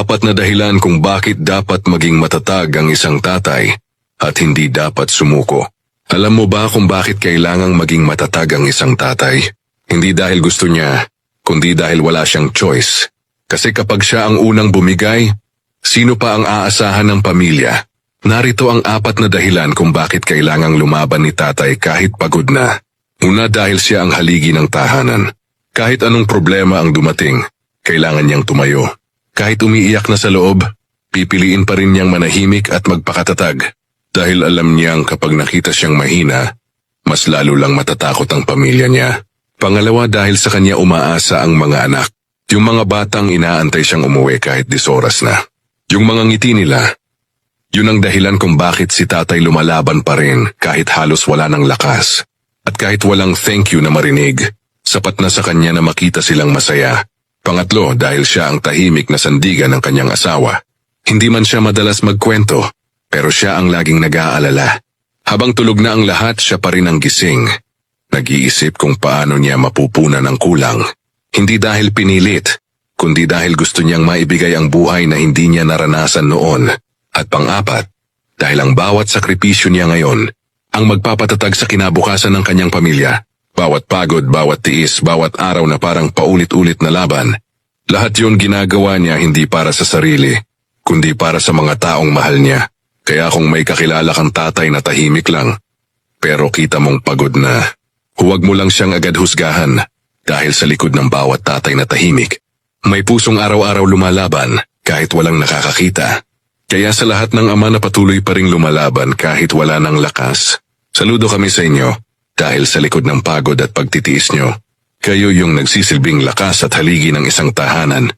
Apat na dahilan kung bakit dapat maging matatag ang isang tatay at hindi dapat sumuko. Alam mo ba kung bakit kailangang maging matatag ang isang tatay? Hindi dahil gusto niya, kundi dahil wala siyang choice. Kasi kapag siya ang unang bumigay, sino pa ang aasahan ng pamilya? Narito ang apat na dahilan kung bakit kailangang lumaban ni tatay kahit pagod na. Una dahil siya ang haligi ng tahanan. Kahit anong problema ang dumating, kailangan niyang tumayo. Kahit umiiyak na sa loob, pipiliin pa rin niyang manahimik at magpakatatag. Dahil alam niyang kapag nakita siyang mahina, mas lalo lang matatakot ang pamilya niya. Pangalawa dahil sa kanya umaasa ang mga anak. Yung mga batang inaantay siyang umuwi kahit disoras na. Yung mga ngiti nila, yun ang dahilan kung bakit si tatay lumalaban pa rin kahit halos wala ng lakas. At kahit walang thank you na marinig, sapat na sa kanya na makita silang masaya. Pangatlo, dahil siya ang tahimik na sandigan ng kanyang asawa. Hindi man siya madalas magkwento, pero siya ang laging nag-aalala. Habang tulog na ang lahat, siya pa rin ang gising. Nag-iisip kung paano niya mapupunan ang kulang. Hindi dahil pinilit, kundi dahil gusto niyang maibigay ang buhay na hindi niya naranasan noon. At pang-apat, dahil ang bawat sakripisyo niya ngayon, ang magpapatatag sa kinabukasan ng kanyang pamilya. Bawat pagod, bawat tiis, bawat araw na parang paulit-ulit na laban. Lahat yun ginagawa niya hindi para sa sarili, kundi para sa mga taong mahal niya. Kaya kung may kakilala kang tatay na tahimik lang, pero kita mong pagod na, huwag mo lang siyang agad husgahan dahil sa likod ng bawat tatay na tahimik. May pusong araw-araw lumalaban kahit walang nakakakita. Kaya sa lahat ng ama na patuloy pa ring lumalaban kahit wala ng lakas, saludo kami sa inyo dahil sa likod ng pagod at pagtitiis nyo, kayo yung nagsisilbing lakas at haligi ng isang tahanan.